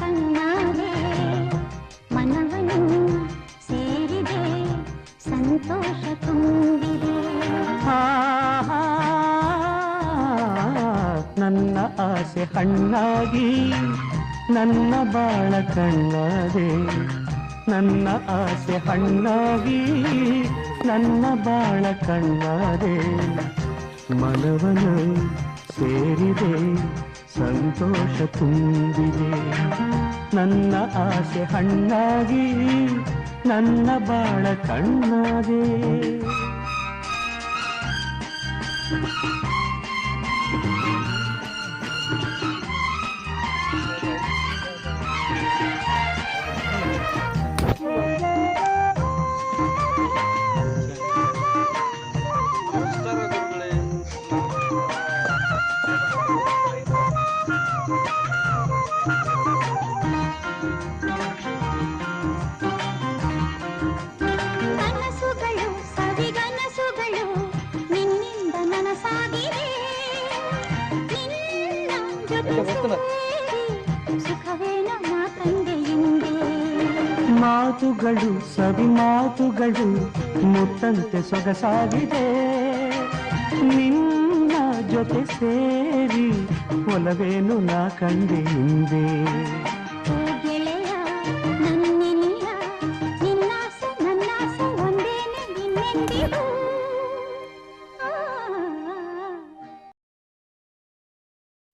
ಕಣ್ಣಾರೆ. ಮನವನ್ನು ಸೇರಿದೆ, ಸಂತೋಷ ತುಂಬಿದೆ. ನನ್ನ ಆಸೆ ಹಣ್ಣಾಗಿ, ನನ್ನ ಬಾಳ ಕಣ್ಣಾರೆ ನನ್ನ ಆಸೆ ಹಣ್ಣಾಗಿ, ನನ್ನ ಬಾಳ ಕಣ್ಣಾರೆ ಮನವನು ಸೇರಿದೆ ಸಂತೋಷ ತುಂಬಿದೆ. ನನ್ನ ಆಸೆ ಹಣ್ಣಾಗಿ ನನ್ನ ಬಾಳ ನಮಸ್ಕಾರ ಜೊತೆ ಸೇರಿ ಸುಖವೇನೋ ನಾ ಕಂಡೆ ಎಂದೇ ಮಾತುಗಳು ಸವಿ ಮಾತುಗಳು ಮುತ್ತಂತೆ ಸೊಗಸಾಗಿದೆ ನಿನ್ನ ಜೊತೆ ಸೇರಿ ಒಲವೇನು ನಾ ಕಂಡೆ ಹಿಂದೆ